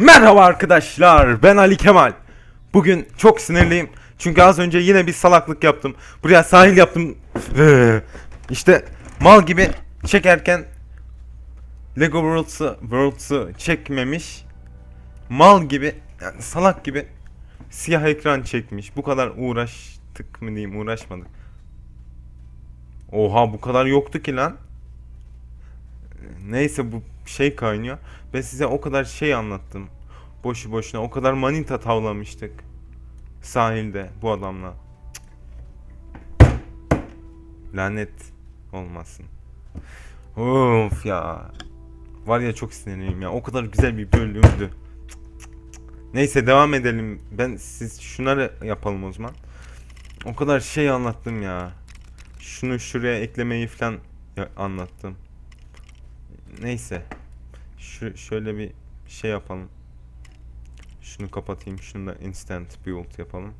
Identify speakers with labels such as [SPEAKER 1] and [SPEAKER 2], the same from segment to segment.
[SPEAKER 1] Merhaba arkadaşlar ben Ali Kemal. Bugün çok sinirliyim. Çünkü az önce yine bir salaklık yaptım. Buraya sahil yaptım. İşte mal gibi çekerken Lego Worlds'ı Worlds'ı çekmemiş. Mal gibi yani salak gibi Siyah ekran çekmiş. Bu kadar uğraştık mı diyeyim uğraşmadık. Oha bu kadar yoktu ki lan. Neyse bu şey kaynıyor. Ben size o kadar şey anlattım. Boşu boşuna o kadar manita tavlamıştık. Sahilde bu adamla. Lanet olmasın. Of ya. Var ya çok sinirliyim ya. O kadar güzel bir bölümdü. Neyse devam edelim. Ben siz şunları yapalım o zaman. O kadar şey anlattım ya. Şunu şuraya eklemeyi falan anlattım. Neyse. Şu şöyle bir şey yapalım. Şunu kapatayım. Şunu da instant build yapalım.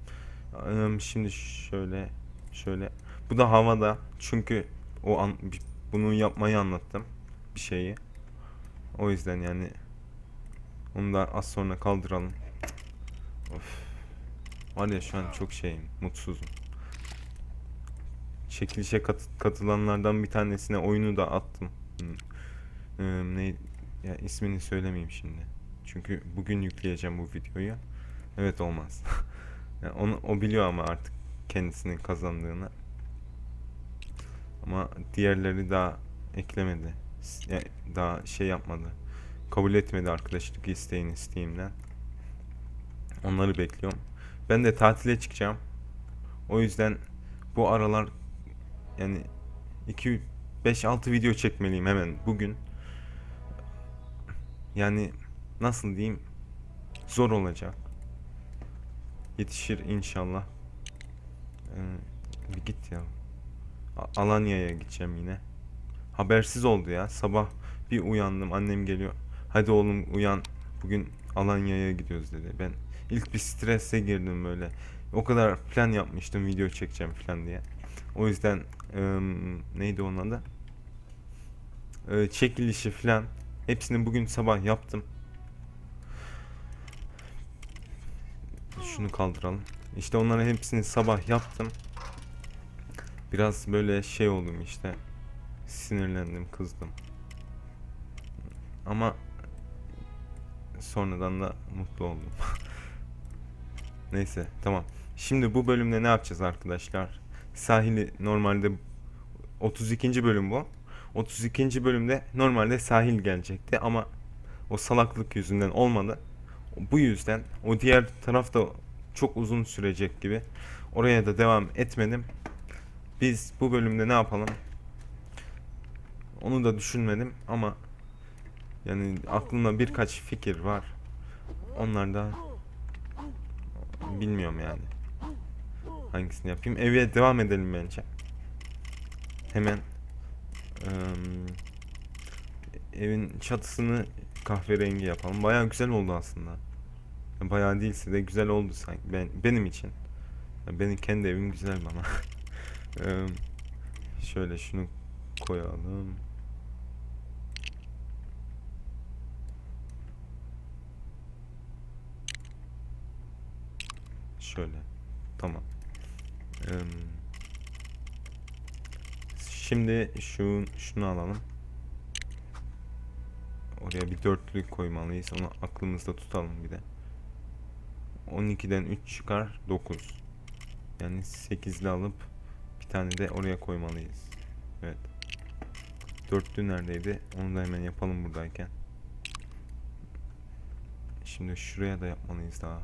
[SPEAKER 1] Şimdi şöyle şöyle. Bu da havada. Çünkü o an bunu yapmayı anlattım. Bir şeyi. O yüzden yani onu da az sonra kaldıralım. Of. Var ya şu an çok şeyim, mutsuzum. Çekilişe kat- katılanlardan bir tanesine oyunu da attım. Hmm. Ee, ne ya ismini söylemeyeyim şimdi. Çünkü bugün yükleyeceğim bu videoyu. Evet olmaz. Yani onu o biliyor ama artık kendisinin kazandığını. Ama diğerleri daha eklemedi. S- ya- daha şey yapmadı. Kabul etmedi arkadaşlık isteğini Steam'den. Onları bekliyorum. Ben de tatile çıkacağım. O yüzden bu aralar yani 2 5 6 video çekmeliyim hemen bugün. Yani nasıl diyeyim zor olacak. Yetişir inşallah. Ee, bir git ya. Alanya'ya gideceğim yine. Habersiz oldu ya. Sabah bir uyandım. Annem geliyor. Hadi oğlum uyan. Bugün Alanya'ya gidiyoruz dedi. Ben ilk bir strese girdim böyle. O kadar plan yapmıştım video çekeceğim falan diye. O yüzden em, neydi onun adı? Ee, çekilişi falan hepsini bugün sabah yaptım. Şunu kaldıralım. İşte onların hepsini sabah yaptım. Biraz böyle şey oldum işte. Sinirlendim, kızdım. Ama sonradan da mutlu oldum. Neyse, tamam. Şimdi bu bölümde ne yapacağız arkadaşlar? Sahili normalde 32. bölüm bu. 32. bölümde normalde sahil gelecekti ama o salaklık yüzünden olmadı. Bu yüzden o diğer taraf da çok uzun sürecek gibi. Oraya da devam etmedim. Biz bu bölümde ne yapalım? Onu da düşünmedim ama yani aklımda birkaç fikir var. Onlar da bilmiyorum yani. Hangisini yapayım? Eve devam edelim bence. Hemen Evin çatısını kahverengi yapalım. Bayağı güzel oldu aslında. Bayağı değilse de güzel oldu sanki ben benim için. Benim kendi evim güzel bana. Şöyle şunu koyalım. Şöyle. Tamam. Eee Şimdi şu şunu alalım. Oraya bir dörtlü koymalıyız. Onu aklımızda tutalım bir de. 12'den 3 çıkar 9. Yani 8'li alıp bir tane de oraya koymalıyız. Evet. Dörtlü neredeydi? Onu da hemen yapalım buradayken. Şimdi şuraya da yapmalıyız daha.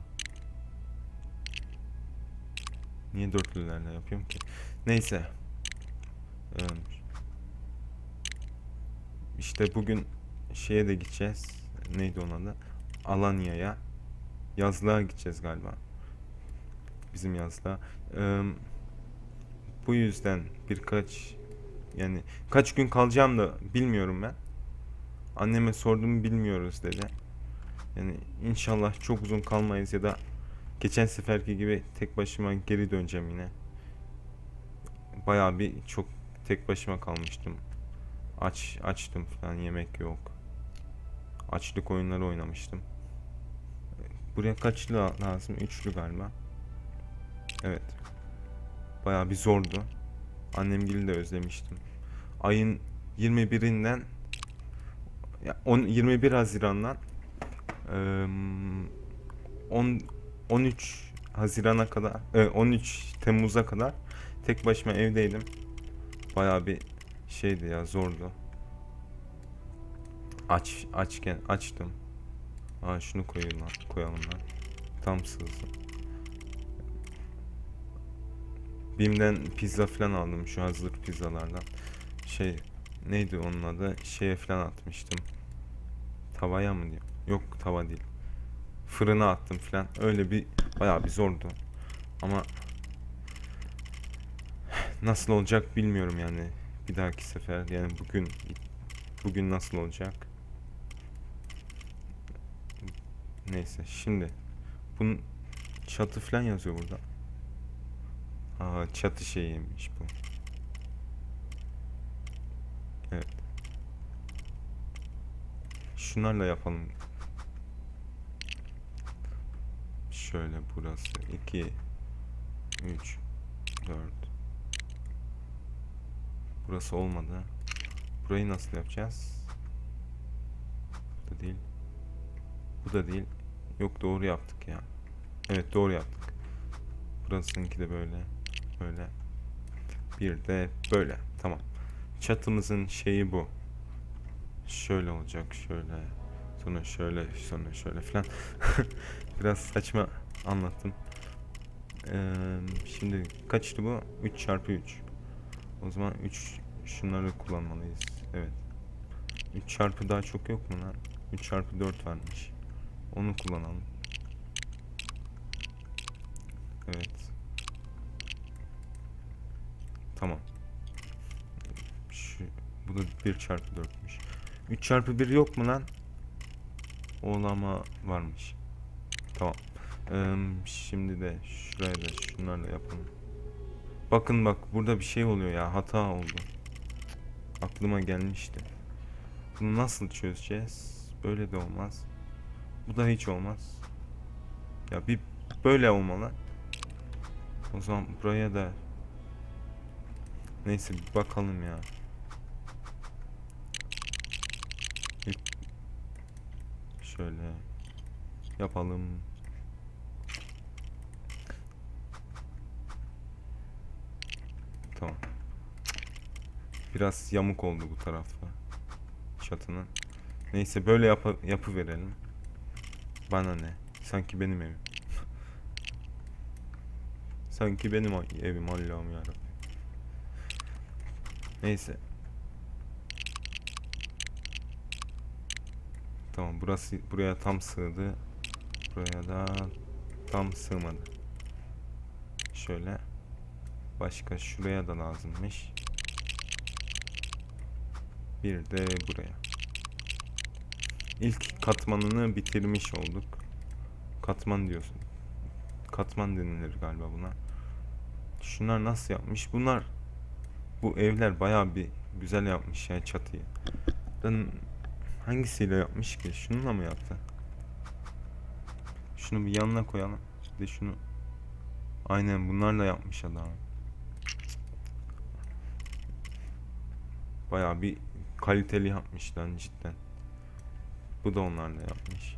[SPEAKER 1] Niye dörtlülerle yapıyorum ki? Neyse. Ee, İşte bugün şeye de gideceğiz. Neydi onun adı? Alanya'ya. Yazlığa gideceğiz galiba. Bizim yazlığa. Ee, bu yüzden birkaç yani kaç gün kalacağım da bilmiyorum ben. Anneme sordum bilmiyoruz dedi. Yani inşallah çok uzun kalmayız ya da geçen seferki gibi tek başıma geri döneceğim yine. Bayağı bir çok tek başıma kalmıştım. Aç açtım falan yemek yok. Açlık oyunları oynamıştım. Buraya kaçlı la- lazım? Üçlü galiba. Evet. Bayağı bir zordu. Annemgili de özlemiştim. Ayın 21'inden ya on, 21 Haziran'dan eee, 10 13 Haziran'a kadar e, 13 Temmuz'a kadar tek başıma evdeydim. Bayağı bir şeydi ya zordu. Aç açken açtım. Aa şunu koyalım lan, koyalım lan. Tam sığsın. Bim'den pizza falan aldım şu hazır pizzalardan. Şey neydi onun adı? Şeye falan atmıştım. Tavaya mı diyor? Yok tava değil. Fırına attım falan. Öyle bir bayağı bir zordu. Ama nasıl olacak bilmiyorum yani. Bir dahaki sefer yani bugün bugün nasıl olacak? Neyse şimdi bunun çatı falan yazıyor burada. Aa çatı şeyiymiş bu. Evet. Şunlarla yapalım. Şöyle burası 2 3 4 Burası olmadı. Burayı nasıl yapacağız? Bu da değil. Bu da değil. Yok doğru yaptık ya. Evet doğru yaptık. Burasınınki de böyle. Böyle. Bir de böyle. Tamam. Çatımızın şeyi bu. Şöyle olacak. Şöyle. Sonra şöyle. Sonra şöyle falan. Biraz saçma anlattım. Ee, şimdi kaçtı bu? 3 çarpı 3. O zaman 3 şunları kullanmalıyız. Evet. 3 çarpı daha çok yok mu lan? 3 çarpı 4 varmış. Onu kullanalım. Evet. Tamam. Şu, bu da 1 çarpı 4'müş. 3 çarpı 1 yok mu lan? Olama varmış. Tamam. Eee, şimdi de şuraya da şunlarla yapalım. Bakın bak burada bir şey oluyor ya hata oldu. Aklıma gelmişti. Bunu nasıl çözeceğiz? Böyle de olmaz. Bu da hiç olmaz. Ya bir böyle olmalı. O zaman buraya da Neyse bir bakalım ya. Şöyle yapalım. Tamam. Biraz yamuk oldu bu tarafı. Çatının. Neyse böyle yapı, yapı verelim. Bana ne? Sanki benim evim. Sanki benim evim Allah'ım yarabbim. Neyse. Tamam burası buraya tam sığdı. Buraya da tam sığmadı. Şöyle. Başka şuraya da lazımmış. Bir de buraya. İlk katmanını bitirmiş olduk. Katman diyorsun. Katman denilir galiba buna. Şunlar nasıl yapmış? Bunlar bu evler bayağı bir güzel yapmış ya çatıyı. Ben hangisiyle yapmış ki? Şununla mı yaptı? Şunu bir yanına koyalım. Bir de şunu Aynen bunlarla yapmış adam. Bayağı bir kaliteli yapmış lan cidden. Bu da onlarla yapmış.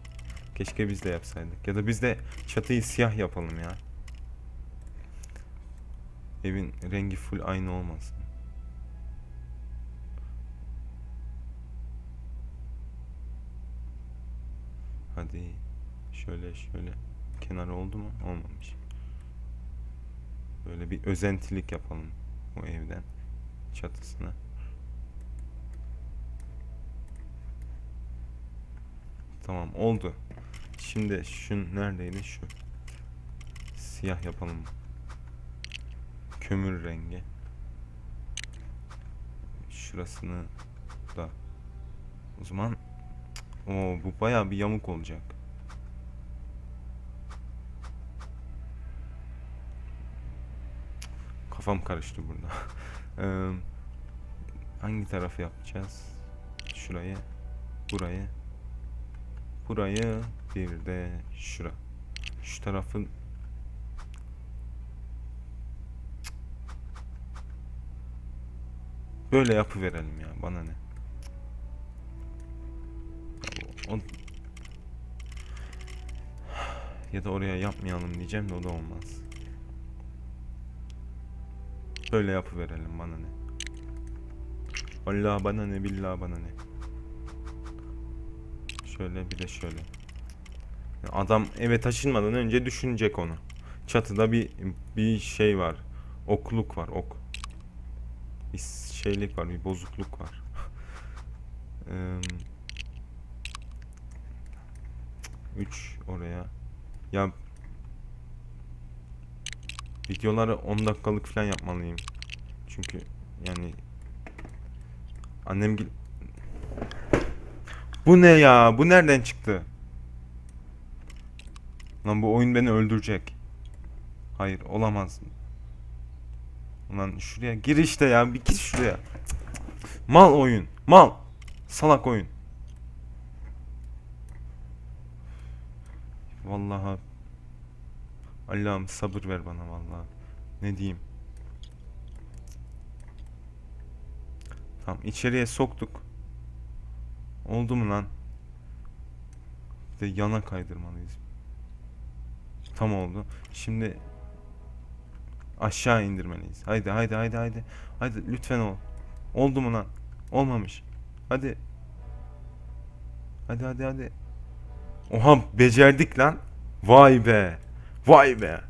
[SPEAKER 1] Keşke biz de yapsaydık. Ya da biz de çatıyı siyah yapalım ya. Evin rengi full aynı olmasın. Hadi şöyle şöyle kenar oldu mu? Olmamış. Böyle bir özentilik yapalım o evden çatısına. Tamam oldu. Şimdi şu neredeydi şu? Siyah yapalım. Kömür rengi. Şurasını da. O zaman o bu bayağı bir yamuk olacak. Kafam karıştı burada. Hangi tarafı yapacağız? Şurayı, burayı, burayı, bir de şura. Şu tarafın Böyle yapı verelim ya bana ne. Ya da oraya yapmayalım diyeceğim de o da olmaz. Böyle yapı verelim bana ne. Allah bana ne billah bana ne. Şöyle bir de şöyle. Adam eve taşınmadan önce düşünecek onu. Çatıda bir bir şey var. Okluk var, ok. Bir şeylik var, bir bozukluk var. Üç oraya. Ya videoları 10 dakikalık falan yapmalıyım. Çünkü yani annem Bu ne ya? Bu nereden çıktı? Lan bu oyun beni öldürecek. Hayır olamaz. Ulan şuraya gir işte ya bir git şuraya. Mal oyun. Mal. Salak oyun. Vallahi Allah'ım sabır ver bana vallahi. Ne diyeyim? Tamam içeriye soktuk. Oldu mu lan? Bir de yana kaydırmalıyız. Tam oldu. Şimdi aşağı indirmeliyiz. Haydi haydi haydi haydi. Haydi lütfen ol. Oldu mu lan? Olmamış. Hadi. Hadi hadi hadi. Oha becerdik lan. Vay be. Vay be.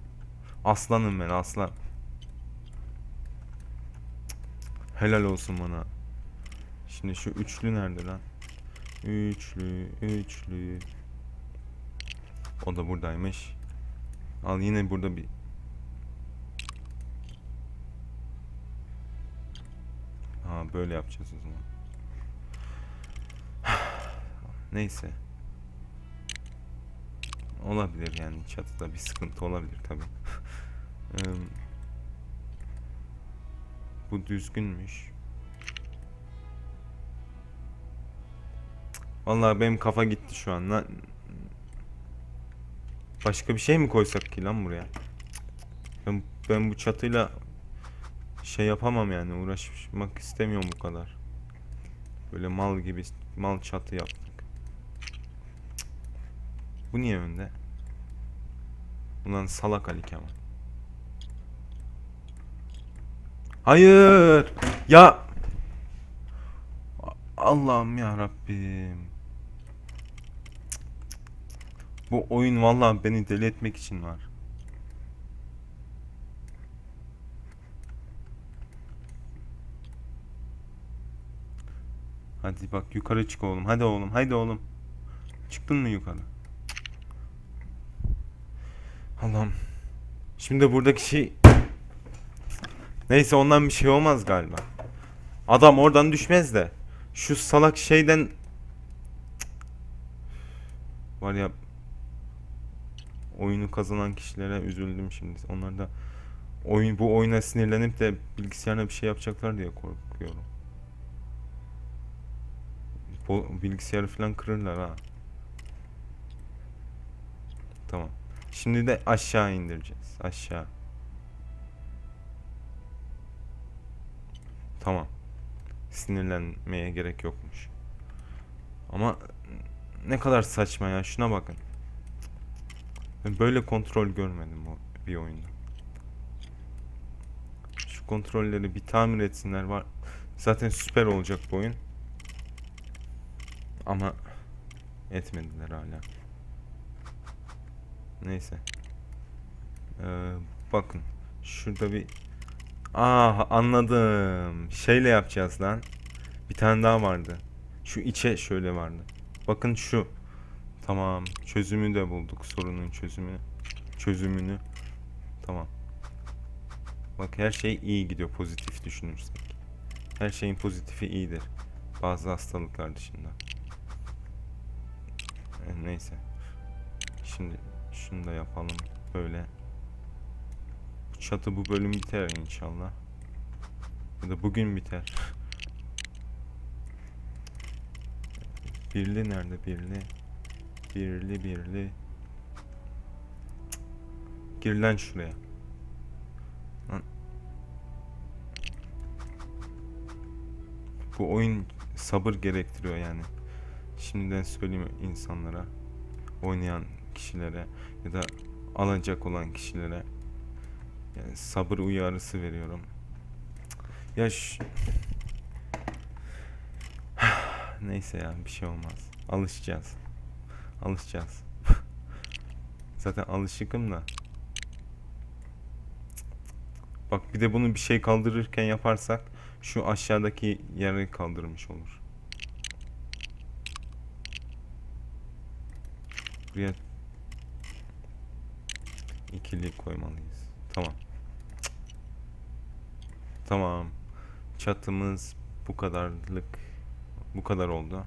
[SPEAKER 1] Aslanım ben aslan. Helal olsun bana. Şimdi şu üçlü nerede lan? Üçlü, üçlü. O da buradaymış. Al yine burada bir Ha böyle yapacağız o zaman. Neyse. Olabilir yani çatıda bir sıkıntı olabilir tabi. bu düzgünmüş. Vallahi benim kafa gitti şu an. lan. Başka bir şey mi koysak ki lan buraya? Ben, ben bu çatıyla şey yapamam yani uğraşmak istemiyorum bu kadar. Böyle mal gibi mal çatı yaptık. Bu niye önde? Ulan salak Ali Kemal. Hayır. Ya. Allah'ım ya Rabbim. Bu oyun vallahi beni deli etmek için var. Hadi bak yukarı çık oğlum. Hadi oğlum. Hadi oğlum. Çıktın mı yukarı? Allah'ım. Şimdi buradaki şey... Neyse ondan bir şey olmaz galiba. Adam oradan düşmez de. Şu salak şeyden... Var ya... Oyunu kazanan kişilere üzüldüm şimdi. Onlar da oyun bu oyuna sinirlenip de bilgisayarına bir şey yapacaklar diye korkuyorum. Bu bilgisayarı falan kırırlar ha. Tamam. Şimdi de aşağı indireceğiz. Aşağı. Tamam. Sinirlenmeye gerek yokmuş. Ama ne kadar saçma ya. Şuna bakın. Böyle kontrol görmedim o bir oyunda. Şu kontrolleri bir tamir etsinler var. Zaten süper olacak bu oyun. Ama etmediler hala. Neyse. Ee, bakın. Şurada bir... Aa anladım. Şeyle yapacağız lan. Bir tane daha vardı. Şu içe şöyle vardı. Bakın şu. Tamam. Çözümü de bulduk. Sorunun çözümü. Çözümünü. Tamam. Bak her şey iyi gidiyor pozitif düşünürsek. Her şeyin pozitifi iyidir. Bazı hastalıklar dışında. Ee, Neyse. Şimdi şunu da yapalım böyle. Bu çatı bu bölüm biter inşallah. Ya da bugün biter. Birli nerede birli? Birli birli. Gir lan şuraya. Lan. Bu oyun sabır gerektiriyor yani. Şimdiden söyleyeyim insanlara, oynayan kişilere ya da alacak olan kişilere yani sabır uyarısı veriyorum. Ya ş- Neyse ya bir şey olmaz. Alışacağız. Alışacağız. Zaten alışıkım da. Bak bir de bunu bir şey kaldırırken yaparsak şu aşağıdaki yeri kaldırmış olur. Buraya ikili koymalıyız. Tamam. Tamam. Çatımız bu kadarlık bu kadar oldu.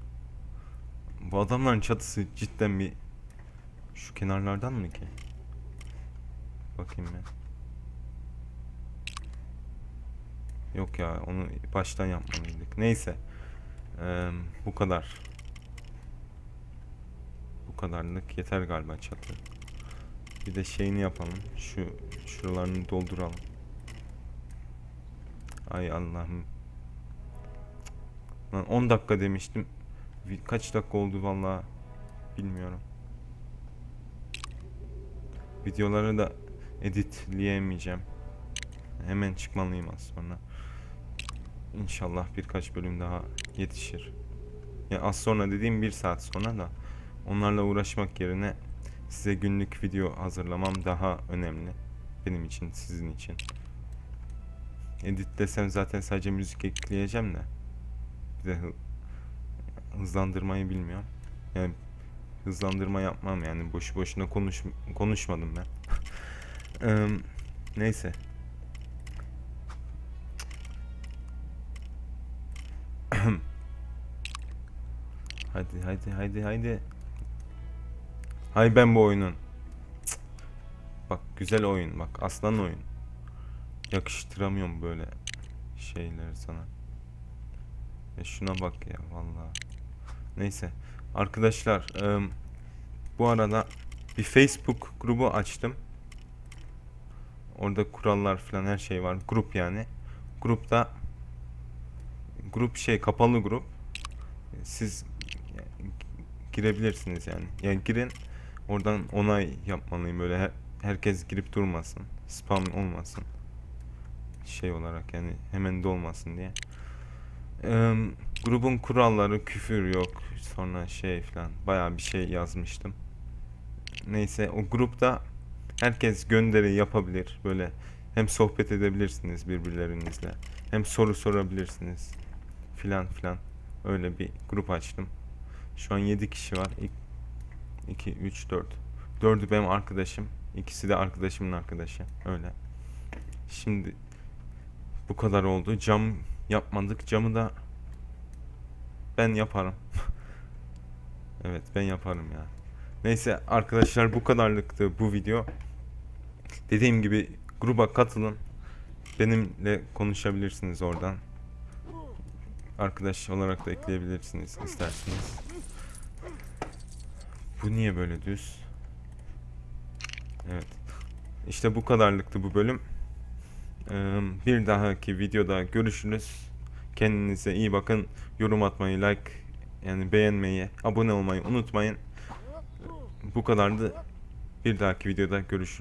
[SPEAKER 1] Bu adamların çatısı cidden bir şu kenarlardan mı ki? Bakayım ben. Yok ya onu baştan yapmalıydık. Neyse. Eee, bu kadar. Bu kadarlık yeter galiba çatı. Bir de şeyini yapalım. Şu şuralarını dolduralım. Ay Allah'ım. Lan 10 dakika demiştim. Kaç dakika oldu vallahi bilmiyorum. Videoları da editleyemeyeceğim. Hemen çıkmalıyım az sonra. İnşallah birkaç bölüm daha yetişir. Ya az sonra dediğim bir saat sonra da onlarla uğraşmak yerine size günlük video hazırlamam daha önemli. Benim için, sizin için. Edit desem zaten sadece müzik ekleyeceğim de. Bir de hızlandırmayı bilmiyorum. Yani hızlandırma yapmam yani boşu boşuna konuş konuşmadım ben. Eee, neyse. hadi hadi hadi hadi. Hay ben bu oyunun. Bak güzel oyun bak aslan oyun. Yakıştıramıyorum böyle şeyleri sana. Ya şuna bak ya vallahi. Neyse. Arkadaşlar em, bu arada bir Facebook grubu açtım. Orada kurallar falan her şey var. Grup yani. Grupta grup şey kapalı grup. Siz girebilirsiniz yani. Yani girin. Oradan onay yapmalıyım böyle her- herkes girip durmasın. Spam olmasın. Şey olarak yani hemen dolmasın diye. Eee, grubun kuralları küfür yok. Sonra şey falan bayağı bir şey yazmıştım. Neyse o grupta herkes gönderi yapabilir. Böyle hem sohbet edebilirsiniz birbirlerinizle. Hem soru sorabilirsiniz. Filan filan. Öyle bir grup açtım. Şu an 7 kişi var. 2 3 4. 4'ü benim arkadaşım. İkisi de arkadaşımın arkadaşı. Öyle. Şimdi bu kadar oldu. Cam yapmadık. Camı da ben yaparım. evet ben yaparım ya. Neyse arkadaşlar bu kadarlıktı bu video. Dediğim gibi gruba katılın. Benimle konuşabilirsiniz oradan. Arkadaş olarak da ekleyebilirsiniz isterseniz. Bu niye böyle düz? Evet. İşte bu kadarlıktı bu bölüm. Bir dahaki videoda görüşürüz. Kendinize iyi bakın. Yorum atmayı, like yani beğenmeyi, abone olmayı unutmayın. Bu kadardı. Bir dahaki videoda görüşürüz.